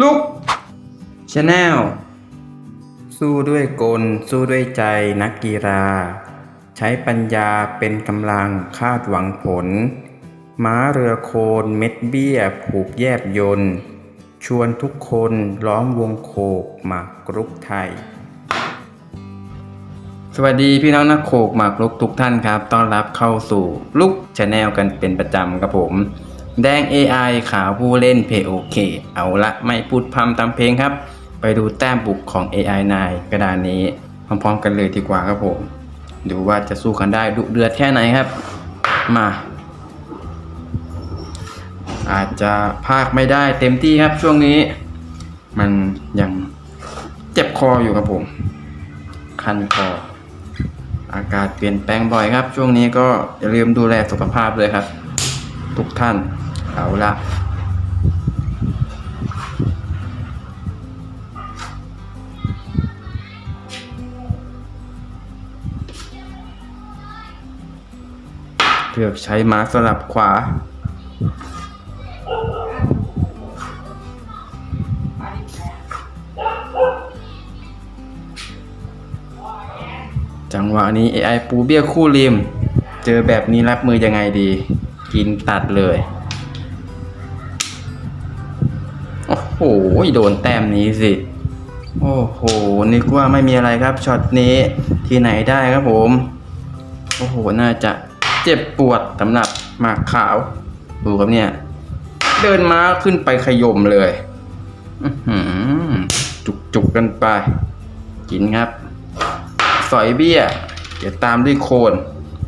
ลุกชาแนลสู้ด้วยกล สู้ด้วยใจนักกีฬา ใช้ปัญญาเป็นกำลังคาดหวังผล ม้าเรือโคนเม็ดเบี้ย ผูกแยบยนต์ชวนทุกคนล้อมวงโคกหมากรุกไทย สวัสดีพี่น้องนักโขกหมากรุกทุกท่านครับ ต้อนรับเข้าสู่ลุกชาแนลกันเป็นประจำครับผม แดง AI ขาวผู้เล่นเพโอเค เอาละไม่พูดพร่ำตามเพลงครับ ไปดูแต้มบุกของ AI นายกระดานนี้ พร้อมๆกันเลยดีกว่าครับผม ดูว่าจะสู้กันได้ดุเดือดแค่ไหนครับ มา อาจจะพากไม่ได้เต็มที่ครับช่วงนี้ มันยังเจ็บคออยู่ครับผม คันคอ อากาศเปลี่ยนแปลงบ่อยครับ ช่วงนี้ก็อย่าลืมดูแลสุขภาพเลยครับทุกท่าน เอาละเลือกใช้ม้าสลับขวาจังหวะนี้ AI ปูเบี้ยคู่ริม เจอแบบนี้รับมือยังไงดี กินตัดเลย โอ้โหโดนแต้มนี้สิ โอ้โหนึกว่าไม่มีอะไรครับช็อตนี้ที่ไหนได้ครับผม โอ้โหน่าจะเจ็บปวดสำหรับหมากขาว ดูครับเนี่ย เดินม้าขึ้นไปขยมเลยอื้อหือจุกๆกันไป กินครับ สอยเบี้ย เดี๋ยวตามด้วยโคน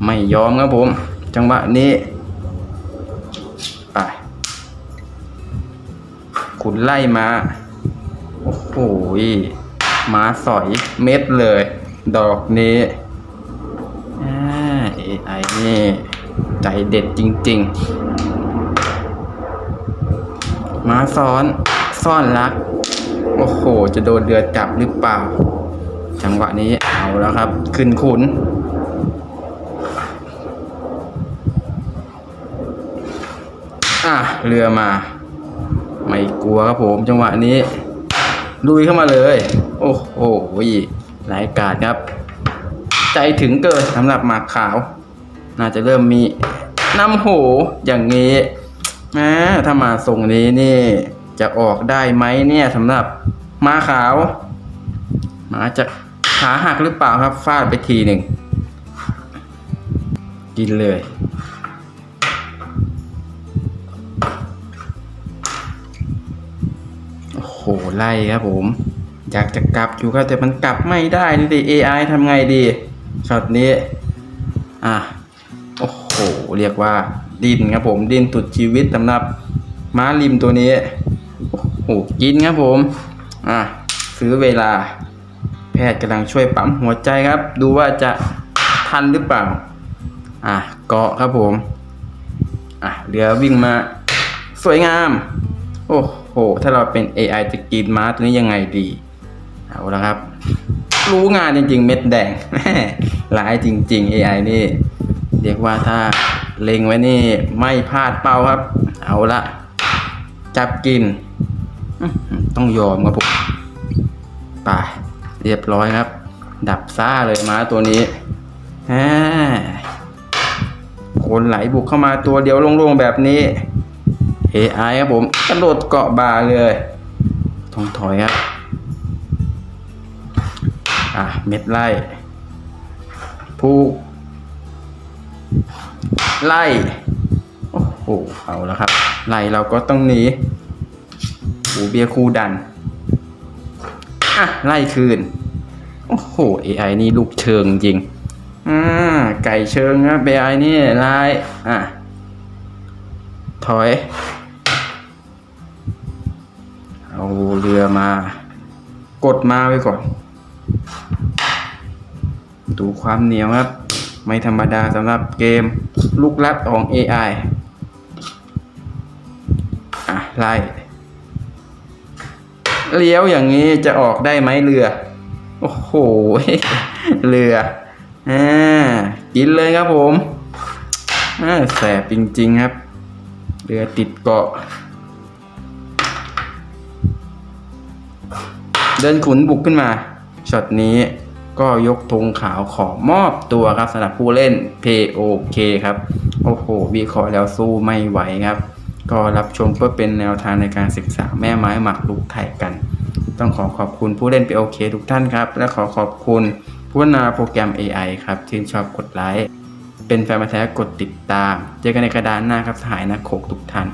ไม่ยอมครับผม จังหวะนี้ ไป ขุนไล่มาโอ้โหมาสอยเม็ดเลย ดอกนี้อ่า AI นี่ ใจเด็ดจริง ๆมาซ้อน ซ่อนรัก โอ้โห จะโดนเดือดจับหรือเปล่า จังหวะนี้เอาแล้วครับ ขึ้นขุนอะเรือมา ไม่กลัวครับผมจังหวะนี้ลุยเข้ามาเลย โอ้โหหลายกาดครับ ใจถึงเกินสำหรับหมากขาว น่าจะเริ่มมีน้ำโหอย่างนี้แหมถ้ามาทรงนี้นี่จะออกได้ไหมเนี่ยสำหรับมาขาวหมาจะขาหักหรือเปล่าครับฟาดไปทีหนึ่งกินเลย ไล่ครับผม อยากจะกลับอยู่ครับแต่มันกลับไม่ได้นี่ดิ AI ทำไงดีช็อตนี้ อะ โอ้โห เรียกว่าดินครับผม ดินตุดชีวิตสำหรับม้าริมตัวนี้ โอ้โห กินครับผม อะ ซื้อเวลา แพทย์กำลังช่วยปั๊มหัวใจครับ ดูว่าจะทันหรือเปล่า อะ เกาะครับผม อะ เรือวิ่งมา สวยงาม โอ้โห โห ถ้าเราเป็น AI จะกินม้าตัวนี้ยังไงดี เอาละครับ รู้งานจริง ๆ เม็ดแดงหลายจริง ๆ AI นี่ เรียกว่าถ้าเล็งไว้นี่ไม่พลาดเป้าครับ เอาละจับกิน ต้องยอมครับผมไปเรียบร้อยครับ ดับซ่าเลยม้าตัวนี้คนไหลบุกเข้ามาตัวเดียวโล่งๆแบบนี้ AI ครับผมกระโดดเกาะบาเลยทองถอยครับ อะ เม็ดไล่ผูกไล่ โอ้โห เอาแล้วครับ ไล่เราก็ต้องหนีหูเบียคู่ดัน อะ ไล่คืน โอ้โห AI นี่ลูกเชิงจริง อ่า ไก่เชิงครับ AI นี่ไล่ อะ ถอย เรือมา กดมาไว้ก่อน ดูความเหนียวครับ ไม่ธรรมดาสำหรับเกมลูกลัดของ AI อะไล่เลี้ยวอย่างนี้จะออกได้ไหมเรือ โอ้โห เรืออ่ากินเลยครับผมอ่าแสบจริง ๆ ครับ เรือติดเกาะ เดินขุนบุกขึ้นมาช็อตนี้ก็ยกธงขาวขอมอบตัวครับสำหรับผู้เล่น POK ครับ โอ้โหวิเคราะห์แล้วสู้ไม่ไหวครับ ก็รับชมเพื่อเป็นแนวทางในการศึกษาแม่ไม้หมักลุกไทยกัน ต้องขอขอบคุณผู้เล่น POK ทุกท่านครับ และขอขอบคุณผู้พัฒนาโปรแกรม AI ครับที่ชอบกดไลค์ เป็นแฟนมาแท้กดติดตาม เจอกันในกระดานหน้าครับสหายนักโขกทุกท่าน